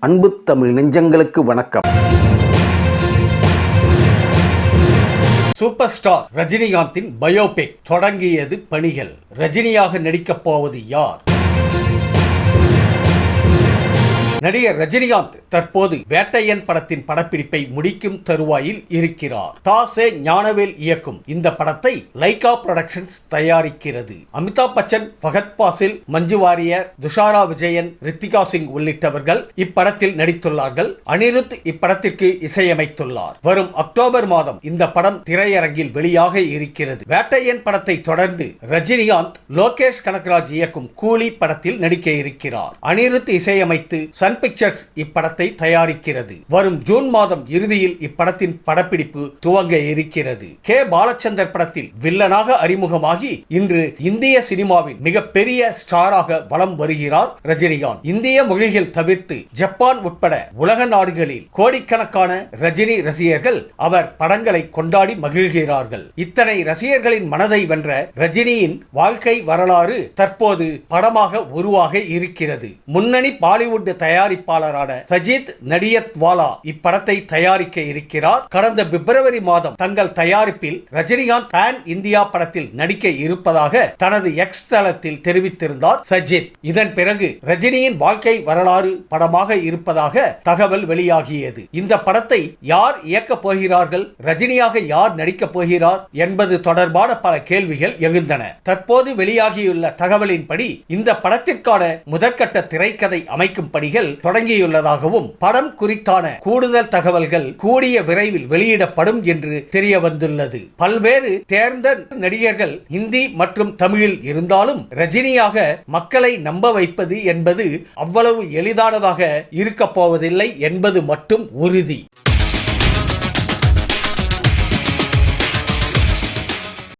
அன்பு தமிழ் நெஞ்சங்களுக்கு வணக்கம். சூப்பர் ஸ்டார் ரஜினிகாந்தின் பயோபிக் தொடங்கியது பணிகள். ரஜினியாக நடிக்கப் போவது யார்? நடிகர் ரஜினிகாந்த் தற்போது வேட்டையன் படத்தின் படப்பிடிப்பை முடிக்கும் தருவாயில் இருக்கிறார். தாசே ஞானவேல் இயக்கும் இந்த படத்தை லைகா புரொடக்ஷன்ஸ் தயாரிக்கிறது. அமிதாப் பச்சன் பகத் பாசில் மஞ்சு வாரியர் துஷாரா விஜயன் ரித்திகா சிங் உள்ளிட்டவர்கள் இப்படத்தில் நடித்துள்ளார்கள். அனிருத் இப்படத்திற்கு இசையமைத்துள்ளார். வரும் அக்டோபர் மாதம் இந்த படம் திரையரங்கில் வெளியாக இருக்கிறது. வேட்டையன் படத்தை தொடர்ந்து ரஜினிகாந்த் லோகேஷ் கனகராஜ் இயக்கும் கூலி படத்தில் நடிக்க இருக்கிறார். அனிருத் இசையமைத்து சன் பிக்சர்ஸ் இப்படத்தை தயாரிக்கிறது. வரும் ஜூன் மாதம் இறுதியில் இப்படத்தின் படப்பிடிப்பு துவங்க இருக்கிறது. கே. பாலச்சந்தர் படத்தில் வில்லனாக அறிமுகமாகி இன்று இந்திய சினிமாவின் மிகப்பெரிய ஸ்டாராக வலம் வருகிறார் ரஜினிகாந்த். இந்திய மொழிகள் தவிர்த்து ஜப்பான் உட்பட உலக நாடுகளில் கோடிக்கணக்கான ரஜினி ரசிகர்கள் அவர் படங்களை கொண்டாடி மகிழ்கிறார்கள். இத்தனை ரசிகர்களின் மனதை வென்ற ரஜினியின் வாழ்க்கை வரலாறு தற்போது படமாக உருவாக இருக்கிறது. முன்னணி பாலிவுட் தயார் தயாரிப்பாளரான சஜித் நடியத்வாலா இப்படத்தை தயாரிக்க இருக்கிறார். கடந்த பிப்ரவரி மாதம் தங்கள் தயாரிப்பில் ரஜினிகாந்த் பேன் இந்தியா படத்தில் நடிக்க இருப்பதாக தனது எக்ஸ் தளத்தில் தெரிவித்திருந்தார் சஜித். இதன் பிறகு ரஜினியின் வாழ்க்கை வரலாறு படமாக இருப்பதாக தகவல் வெளியாகியது. இந்த படத்தை யார் இயக்கப் போகிறார்கள் ரஜினியாக யார் நடிக்கப் போகிறார் என்பது தொடர்பான பல கேள்விகள் எழுந்தன. தற்போது வெளியாகியுள்ள தகவலின்படி இந்த படத்திற்கான முதற்கட்ட திரைக்கதை அமைக்கும் பணிகள் தொடங்கியுள்ளதாகவும் படம் குறித்தான கூடுதல் தகவல்கள் கூடிய விரைவில் வெளியிடப்படும் என்று தெரிய வந்துள்ளது பல்வேறு தேர்ந்த நடிகர்கள் இந்தி மற்றும் தமிழில் இருந்தாலும் ரஜினியாக மக்களை நம்ப வைப்பது என்பது அவ்வளவு எளிதானதாக இருக்கப் போவதில்லை என்பது மட்டும் உறுதி.